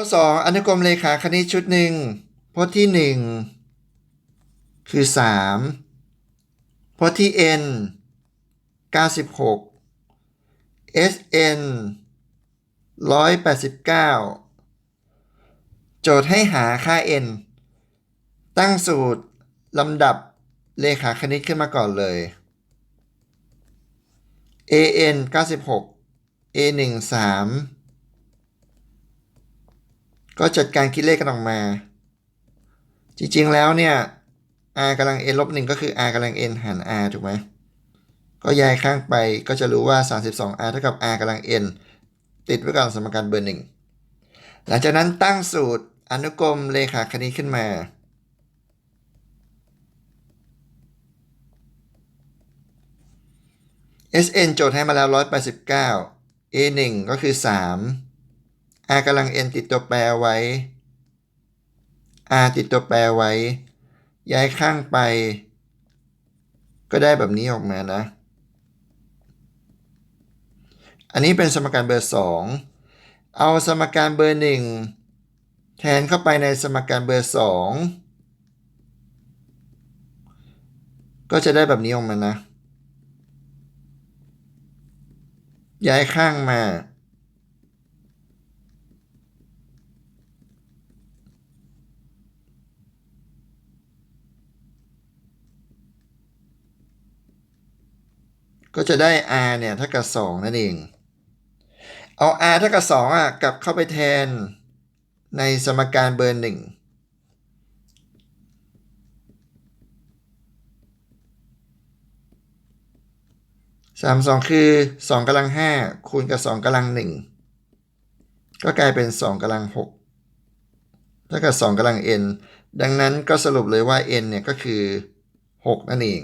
ข้อสองอนุกรมเลขาคณิตชุดหนึ่งพจน์ที่หนึ่งคือสามพจน์ที่ n 96 sn 189 โจทย์ให้หาค่า n ตั้งสูตรลำดับเลขาคณิตขึ้นมาก่อนเลย an 96 a 1 3 ก็จัดการคิดเลขกันออกมา จริงๆแล้วเนี่ย r กำลัง n ลบหนึ่งก็คือ r กำลัง n หาร r ถูกไหมก็ย้ายข้างไปก็จะรู้ว่า 32r เท่ากับ r กำลัง n ติดไว้ก่อนสมการเบอร์หนึ่งหลังจากนั้นตั้งสูตรอนุกรมเลขาคณิตขึ้นมา Sn โจทย์ให้มาแล้ว 189 A1 ก็คือ 3 R กำลัง n ติดตัวแปรไว้ R ติดตัวแปรไว้ ย้ายข้างไป ก็ได้แบบนี้ออกมานะ อันนี้เป็นสมการเบอร์ 2 เอาสมการเบอร์ 1 แทนเข้าไปในสมการเบอร์ 2 ก็จะได้แบบนี้ออกมานะ ย้ายข้างมา ก็จะได้ r เนี่ยเท่ากับ 2 นั่นเอง เอา r เท่ากับ2อะกลับเข้าไปแทนในสมการเบอร์ 1สามสองคือสองกำลังห้าคูณกับสองกำลังหนึ่งก็กลายเป็นสองกำลังหกเท่ากับสองกำลัง n ดังนั้นก็สรุปเลยว่า n เนี่ยก็คือหกนั่นเอง